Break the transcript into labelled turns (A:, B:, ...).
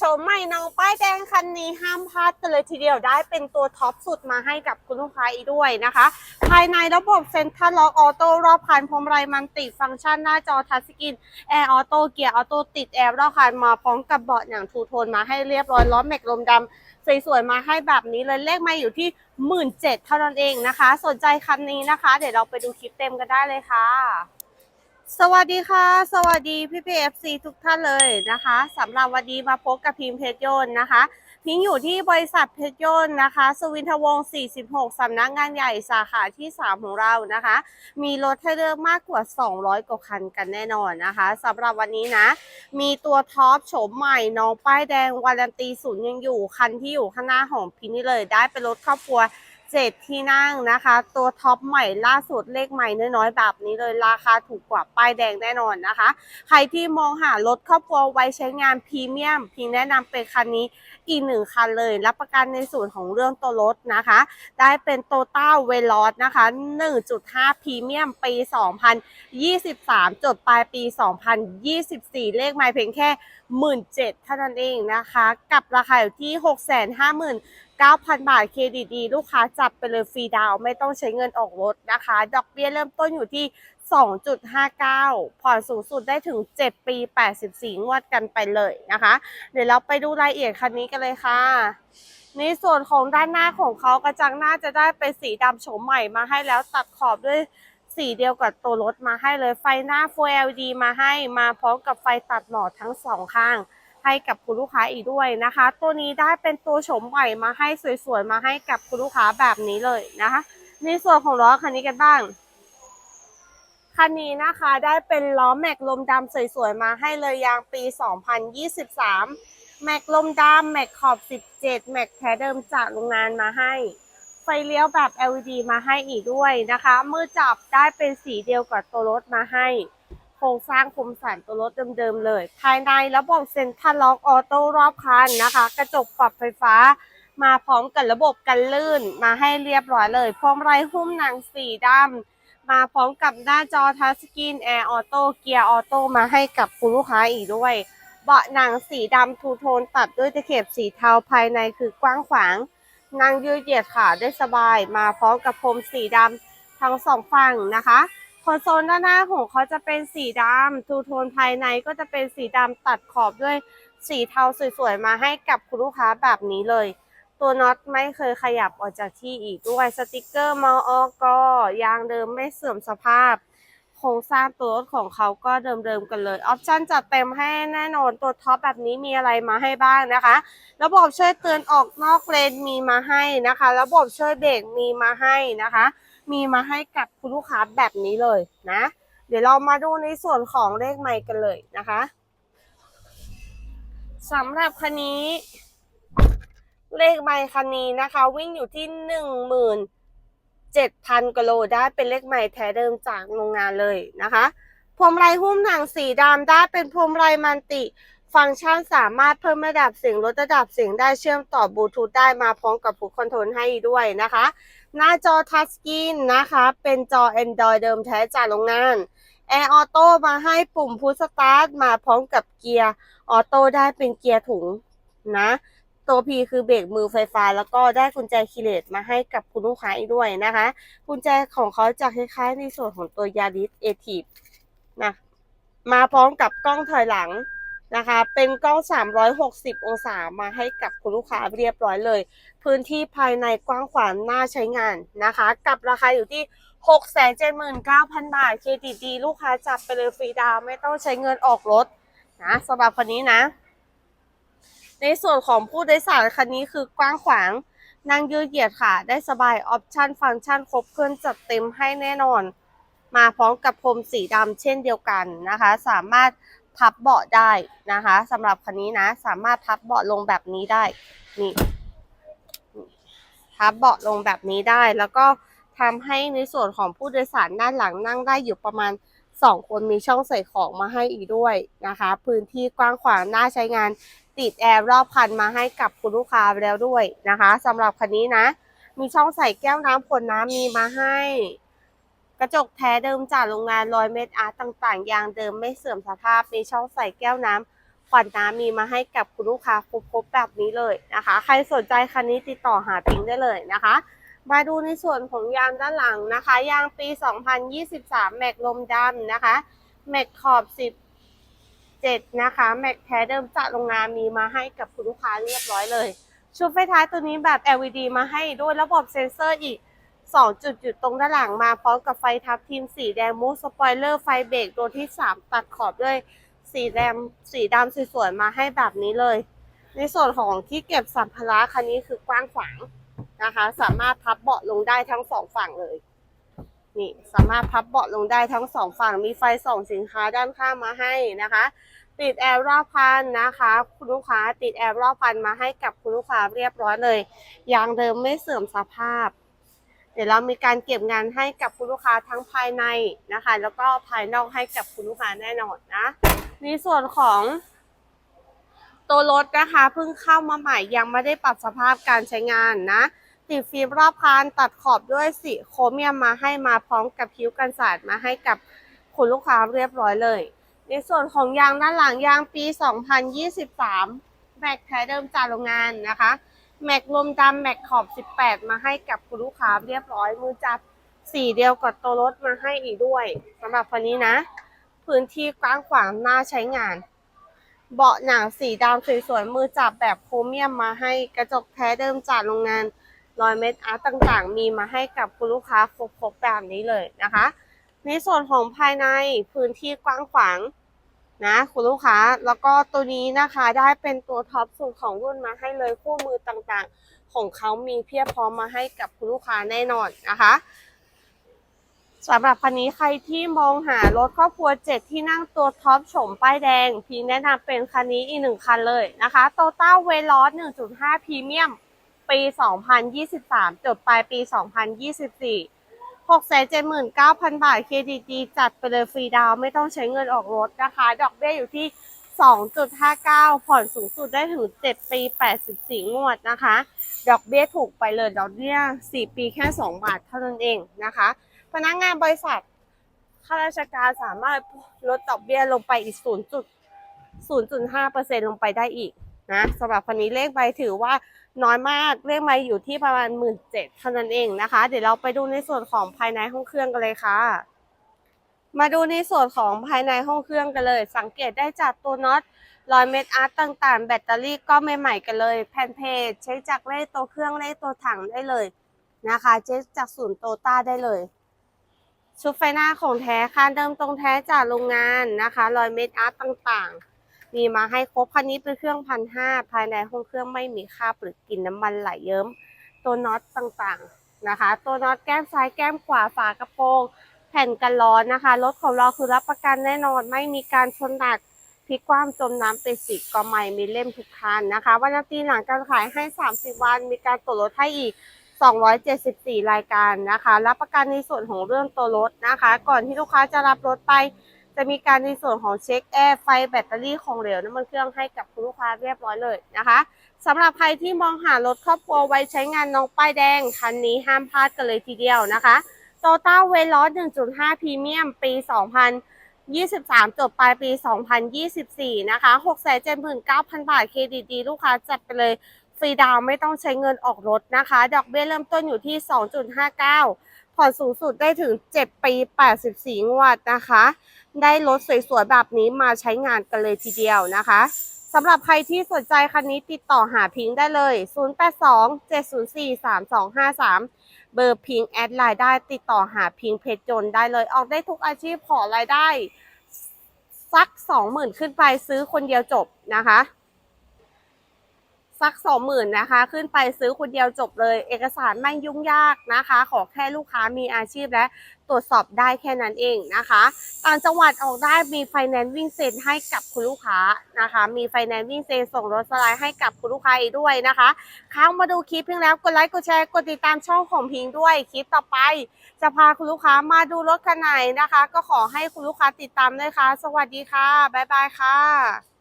A: ชมใหม่น้องป้ายแดงคันนี้ห้ามพลาดกันเลยทีเดียวได้เป็นตัวท็อปสุดมาให้กับคุณลูกค้าอีกด้วยนะคะ ภายในระบบเซ็นทรัลล็อกออโต้รอบคันพรมไรมันติฟังก์ชันหน้าจอทัชสกรีนแอร์ออโต้เกียร์ออโต้ติดแอร์รอบคันมาพร้อมกับเบาะหนังทูโทนมาให้เรียบร้อยล้อแม็กลมดำสวยๆมาให้แบบนี้เลยเลขมาอยู่ที่หมื่นเจ็ดเท่านั้นเองนะคะ สนใจคันนี้นะคะ เดี๋ยวเราไปดูคลิปเต็มกันได้เลยค่ะ สวัสดีค่ะ สวัสดีพี่พีเอฟซีทุกท่านเลยนะคะสำหรับวันนี้มาพบกับพิมพ์เพชรยนต์นะคะ พิงอยู่ที่บริษัทเพชรยนต์นะคะ สวินทวงศ์46 สำนักงานใหญ่สาขาที่ 3 ของเรานะคะ มีรถให้เลือกมากกว่า 200 กว่าคันกันแน่นอนนะคะสำหรับวันนี้นะ มีตัวท็อปโฉมใหม่น้องป้ายแดงวารันตีศูนย์ยังอยู่คันที่อยู่ข้างหน้าของพิงนี่เลย ได้เป็นรถครอบครัว เจ็ดที่นั่งนะคะ ตัวท็อปใหม่ล่าสุดเลขใหม่น้อยๆแบบนี้เลยราคาถูกกว่าป้ายแดงแน่นอนนะคะ ใครที่มองหารถครอบครัวไว้ใช้งานพรีเมียมพิงแนะนำเป็นคันนี้อีกหนึ่งคันเลย รับประกันในส่วนของเรื่องตัวรถนะคะ ได้เป็นโตต้าเวลอสนะคะ 1.5พรีเมียมปี 2023 จดปลายปี 2024 เลขหมายเพียงแค่ 17,000เท่านั้นเองนะคะ กับราคาอยู่ที่ 650,000 9,000 บาทเครดิตดีลูกค้าจับไปเลยฟรีดาวไม่ต้องใช้เงินออกรถนะคะ ดอกเบี้ยเริ่มต้นอยู่ที่ 2.59 ผ่อนสูงสุดได้ถึง 7 ปี 84 งวดกันไปเลยนะคะ เดี๋ยวเราไปดูรายละเอียดคันนี้กันเลยค่ะในส่วนของด้านหน้าของเขากระจังหน้าจะได้เป็นสีดำโฉมใหม่มาให้แล้วตัดขอบด้วยสีเดียวกับตัวรถมาให้เลยไฟหน้า Full LED มาให้มาพร้อมกับไฟตัดหมอกทั้งสองข้าง ให้กับคุณลูกค้าอีกด้วยนะคะ ตัวนี้ได้เป็นตัวโฉมใหม่มาให้สวยๆมาให้กับคุณลูกค้าแบบนี้เลยนะคะ ในส่วนของล้อคันนี้กันบ้างคันนี้นะคะได้เป็นล้อแม็กลมดำสวยๆมาให้เลยยางปี 2023 แม็กลมดำแม็กขอบ 17 แม็กแท้เดิมจากโรงงานมาให้ ไฟเลี้ยวแบบ LED มาให้อีกด้วยนะคะ มือจับได้เป็นสีเดียวกับตัวรถมาให้ ครงสร้างคมสันตัวรถเดิมๆเลย ภายในระบบเซ็นทรัลล็อกออโต้รอบคันนะคะ กระจกปรับไฟฟ้า มาพร้อมกับระบบกันลื่นมาให้เรียบร้อยเลย พร้อมไรหุ้มหนังสีดำมาพร้อมกับหน้าจอทัชสกรีนแอร์ออโต้เกียร์ออโต้มาให้กับคุณลูกค้าอีกด้วย เบาะหนังสีดำทูโทนตัดด้วยตะเข็บสีเทาภายในคือกว้างขวางนั่งยืดเหยียดขาได้สบาย มาพร้อมกับพรมสีดำทั้งสองฝั่งนะคะ คอนโซลด้านหน้าของเขาจะเป็นสีดำทูโทนภายในก็จะเป็นสีดำตัดขอบด้วยสีเทาสวยๆ มาให้กับคุณลูกค้าแบบนี้เลย ตัวน็อตไม่เคยขยับออกจากที่อีกด้วยสติกเกอร์มออกยางเดิมไม่เสื่อมสภาพ โครงสร้างตัวรถของเขาก็เดิมๆกันเลย ออปชั่นจัดเต็มให้แน่นอนตัวท็อปแบบนี้มีอะไรมาให้บ้างนะคะ ระบบช่วยเตือนออกนอกเลนมีมาให้นะคะ ระบบช่วยเบรกมีมาให้นะคะ มีมาให้กับคุณลูกค้าแบบนี้เลยนะ เดี๋ยวเรามาดูในส่วนของเลขไมค์กันเลยนะคะสำหรับคันนี้ เลขไมค์คันนี้นะคะ วิ่งอยู่ที่หนึ่งหมื่นเจ็ดพันกิโลได้เป็นเลขไมค์แท้เดิมจากโรงงานเลยนะคะพรมไรหุ้มหนังสีดำได้เป็นพรมไรมันติ ฟังก์ชันสามารถเพิ่มระดับเสียงลดระดับเสียงได้เชื่อมต่อบลูทูธได้มาพร้อมกับผูคอนโทรลให้ด้วยนะคะ หน้าจอทัชสกรีนนะคะ เป็นจอ Android เดิมแท้จากโรงงานแอร์ออโต้มาให้ปุ่มพุชสตาร์ทมาพร้อมกับเกียร์ออโต้ได้เป็นเกียร์ถุงนะ ตัว P คือเบรกมือไฟฟ้า แล้วก็ได้กุญแจคีย์เลสมาให้กับคุณลูกค้าอีกด้วยนะคะ กุญแจของเขาจะคล้ายๆในส่วนของตัวยาริสเอทีฟนะมาพร้อมกับกล้องถอยหลัง นะคะ เป็นกล้อง 360 องศามาให้กับคุณลูกค้าเรียบร้อยเลย พื้นที่ภายในกว้างขวางน่าใช้งานนะคะ กับราคาอยู่ที่ 679,000 บาท เครดิตดี ลูกค้าจับไปเลยฟรีดาวไม่ต้องใช้เงินออกรถนะสำหรับคันนี้นะ ในส่วนของผู้โดยสารคันนี้คือกว้างขวางนั่งยืดเหยียดขาได้สบายออปชั่นฟังก์ชันครบเครื่องจัดเต็มให้แน่นอน มาพร้อมกับพรมสีดำเช่นเดียวกันนะคะ สามารถ พับเบาะได้นะคะสำหรับคันนี้นะ สามารถพับเบาะลงแบบนี้ได้นี่พับเบาะลงแบบนี้ได้ แล้วก็ทำให้ในส่วนของผู้โดยสารด้านหลังนั่งได้อยู่ประมาณ2คนมีช่องใส่ของมาให้อีกด้วยนะคะ พื้นที่กว้างขวางน่าใช้งานติดแอร์รอบคันมาให้กับคุณลูกค้าแล้วด้วยนะคะสำหรับคันนี้นะ มีช่องใส่แก้วน้ำขวดน้ำมีมาให้ กระจกแท้เดิมจากโรงงานรอยเม็ดอาร์ตต่างๆ ยางเดิมไม่เสื่อมสภาพ มีช่องใส่แก้วน้ำขวัญน้ำมีมาให้กับคุณลูกค้าครบๆแบบนี้เลยนะคะ ใครสนใจคันนี้ติดต่อหาพิงได้เลยนะคะ มาดูในส่วนของยางด้านหลังนะคะ ยางปี 2023 แม็กลมดำนะคะ แม็กขอบ 17 นะคะ แม็กแท้เดิมจากโรงงานมีมาให้กับคุณลูกค้าเรียบร้อยเลย ชุดไฟท้ายตัวนี้แบบ LED มาให้ด้วยระบบเซ็นเซอร์อีก 2 จุดจุดตรงด้านหลังมาพร้อมกับไฟทับทีมสีแดงมูสปอยเลอร์ไฟเบรกตัวที่ 3 ตัดขอบด้วยสีแดงสีดำสวยๆมาให้แบบนี้เลย ในส่วนของที่เก็บสัมภาระคันนี้คือกว้างขวางนะคะ สามารถพับเบาะลงได้ทั้งสองฝั่งเลยนี่สามารถพับเบาะลงได้ทั้งสองฝั่งมีไฟส่องสินค้าด้านข้างมาให้นะคะ ติดแอร์รอบพันนะคะ คุณลูกค้าติดแอร์รอบพันมาให้กับคุณลูกค้าเรียบร้อยเลยยางเดิมไม่เสื่อมสภาพ เดี๋ยวเรามีการเก็บงานให้กับคุณลูกค้าทั้งภายในนะคะ แล้วก็ภายนอกให้กับคุณลูกค้าแน่นอนนะในส่วนของตัวรถนะคะเพิ่งเข้ามาใหม่ยังไม่ได้ปรับสภาพการใช้งานนะ ติดฟิล์มรอบคันตัดขอบด้วยสีโครเมียมมาให้มาพร้อมกับคิ้วกันสาดมาให้กับคุณลูกค้าเรียบร้อยเลย ในส่วนของยางด้านหลังยางปี 2023แม็กแท้เดิมจากโรงงานนะคะ แม็กรวมดำแม็กขอบ 18 มาให้กับคุณลูกค้าเรียบร้อย มือจับสีเดียวกับตัวรถมาให้อีกด้วยสำหรับคันนี้นะ พื้นที่กว้างขวางน่าใช้งาน เบาะหนังสีดำสวยๆมือจับแบบโครเมียมมาให้กระจกแท้เดิมจากโรงงานรอยเม็ดอาร์ตต่างๆ มีมาให้กับคุณลูกค้าครบๆแบบนี้เลยนะคะ ในส่วนของภายในพื้นที่กว้างขวาง นะคุณลูกค้าแล้วก็ตัวนี้นะคะได้เป็นตัวท็อปสุดของรุ่นมาให้เลยคู่มือต่างๆ ของเขามีเพียบพร้อมมาให้กับคุณลูกค้าแน่นอนนะคะสำหรับคันนี้ใครที่มองหารถครอบครัว 7 ที่นั่งตัวท็อปโฉมป้ายแดง พีแนะนำเป็นคันนี้อีกหนึ่งคันเลยนะคะโตต้าเวลอส1.5พรีเมียมปี 2023 จดปลายปี 2024 679,000บาทเครดิตดีจัดไปเลยฟรีดาวไม่ต้องใช้เงินออกรถนะคะ ดอกเบี้ยอยู่ที่2.59ผ่อนสูงสุดได้ถึง7ปี84งวดนะคะ ดอกเบี้ยถูกไปเลยดอกเบี้ย4ปีแค่2บาทเท่านั้นเองนะคะ พนักงานบริษัทข้าราชการสามารถลดดอกเบี้ยลงไปอีก0.0.5%ลงไปได้อีกนะสำหรับคนนี้เลขใบถือว่า น้อยมากเลขใบอยู่ที่ประมาณ1 7ื่นเท่านั้นเองนะคะ เดี๋ยวเราไปดูในส่วนของภายในห้องเครื่องกันเลยค่ะ มาดูในส่วนของภายในห้องเครื่องกันเลย สังเกตได้จากตัวน็อตรอยเม็ดอาร์ตต่างๆ แบตเตอรี่ก็ใหม่ๆกันเลย แผ่นเพจเช็คจากเลขตัวเครื่องเลขตัวถังได้เลยนะคะเช็คจากศูนย์โตต้าได้เลย ชุดไฟหน้าของแท้ค่ะเดิมตรงแท้จากโรงงานนะคะรอยเม็ดอาร์ตต่างๆ มีมาให้ครบคันนี้เป็นเครื่องพันห้าภายในห้องเครื่องไม่มีคราบหรือกลิ่นน้ำมันไหลเยิ้มตัวน็อตต่างๆนะคะ ตัวน็อตแก้มซ้ายแก้มขวาฝากระโปรงแผ่นกันร้อนนะคะรถของเราคือรับประกันแน่นอนไม่มีการชนหนักพลิกคว่ำจมน้ำเป็นสิก็ไม่มีเล่มทุกคันนะคะวันตีหลังการขายให้ 30 วัน มีการตรวจรถให้อีก 274 รายการนะคะ รับประกันในส่วนของเรื่องตัวรถนะคะ ก่อนที่ลูกค้าจะรับรถไป จะมีการในส่วนของเช็คแอร์ไฟแบตเตอรี่ของเหลวน้ำมันเครื่องให้กับคุณลูกค้าเรียบร้อยเลยนะคะสำหรับใครที่มองหารถครอบครัวไว้ใช้งานน้องป้ายแดง คันนี้ห้ามพลาดกันเลยทีเดียวนะคะโตต้าเวลอส1.5พรีเมียมปี 2023 จบปลายปี 2024 นะคะ 679,000 บาทเครดิตดี ลูกค้าจัดไปเลยฟรีดาวไม่ต้องใช้เงินออกรถนะคะ ดอกเบี้ยเริ่มต้นอยู่ที่ 2.59 ผ่อนสูงสุดได้ถึง 7 ปี 84 งวดนะคะ ได้รถสวยๆ แบบนี้มาใช้งานกันเลยทีเดียวนะคะสำหรับใครที่สนใจคันนี้ติดต่อหาพิงค์ได้เลย 0827043253 เบอร์พิงค์แอดไลน์ได้ติดต่อหาพิงค์เพจจนได้เลย ออกได้ทุกอาชีพขอรายได้ สัก 20,000 ขึ้นไปซื้อคนเดียวจบนะคะ สักสองหมื่นนะคะ ขึ้นไปซื้อคนเดียวจบเลย เอกสารไม่ยุ่งยากนะคะ ขอแค่ลูกค้ามีอาชีพและตรวจสอบได้แค่นั้นเองนะคะต่างจังหวัดออกได้มีไฟแนนซ์วิ่งเซ็นให้กับคุณลูกค้านะคะ มีไฟแนนซ์วิ่งเซ็นส่งรถสไลด์ให้กับคุณลูกค้าอีกด้วยนะคะเข้ามาดูคลิปเพียงแล้วกดไลค์กดแชร์กดติดตามช่องของพิงค์ด้วยคลิปต่อไป จะพาคุณลูกค้ามาดูรถคันไหนนะคะ ก็ขอให้คุณลูกค้าติดตามด้วยค่ะ สวัสดีค่ะบ๊ายบายค่ะ